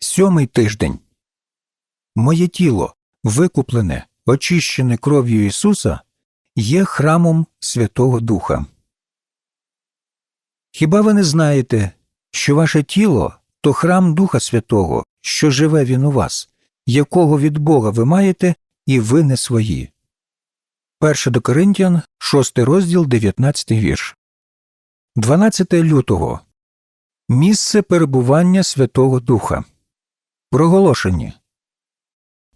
Сьомий тиждень. Моє тіло, викуплене, очищене кров'ю Ісуса, є храмом Святого Духа. Хіба ви не знаєте, що ваше тіло то храм Духа Святого, що живе він у вас, якого від Бога ви маєте, і ви не свої? 1 до Коринтян, 6 розділ, 19 вірш. 12 лютого. Місце перебування Святого Духа. Проголошення.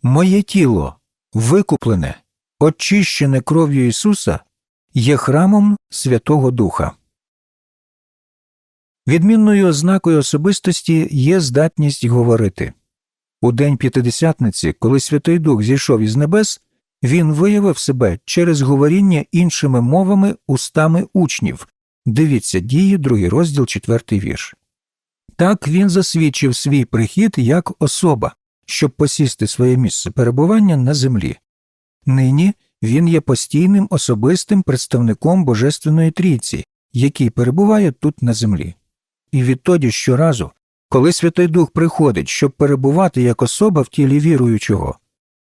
Моє тіло, викуплене, очищене кров'ю Ісуса, є храмом Святого Духа. Відмінною ознакою особистості є здатність говорити. У день п'ятидесятниці, коли Святий Дух зійшов із небес, він виявив себе через говоріння іншими мовами устами учнів. Дивіться дії, другий розділ, четвертий вірш. Так він засвідчив свій прихід як особа, щоб посісти своє місце перебування на землі. Нині він є постійним особистим представником Божественної трійці, який перебуває тут на землі. І відтоді щоразу, коли Святий Дух приходить, щоб перебувати як особа в тілі віруючого,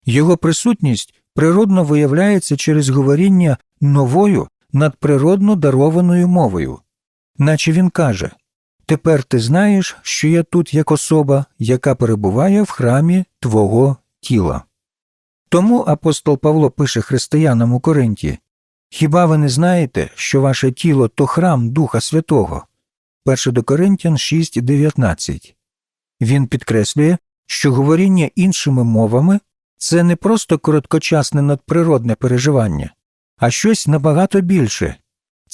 його присутність природно виявляється через говоріння новою надприродно дарованою мовою, наче він каже Тепер ти знаєш, що я тут як особа, яка перебуває в храмі твого тіла. Тому апостол Павло пише християнам у Коринті Хіба ви не знаєте, що ваше тіло то храм Духа Святого? 1 до Коринтян 6.19. Він підкреслює, що говоріння іншими мовами це не просто короткочасне надприродне переживання, а щось набагато більше.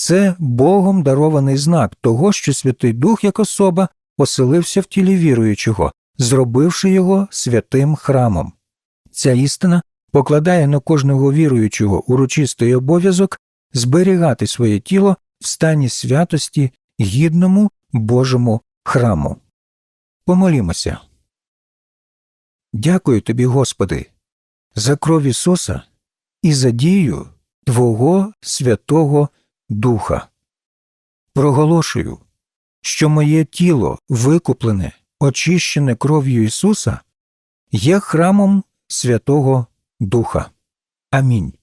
Це Богом дарований знак того, що Святий Дух як особа оселився в тілі віруючого, зробивши його святим храмом. Ця істина покладає на кожного віруючого урочистий обов'язок зберігати своє тіло в стані святості гідному Божому храму. Помолімося. Дякую тобі, Господи, за кров Ісуса і за дію Твого Святого Духа. Проголошую, що моє тіло викуплене, очищене кров'ю Ісуса, є храмом Святого Духа. Амінь.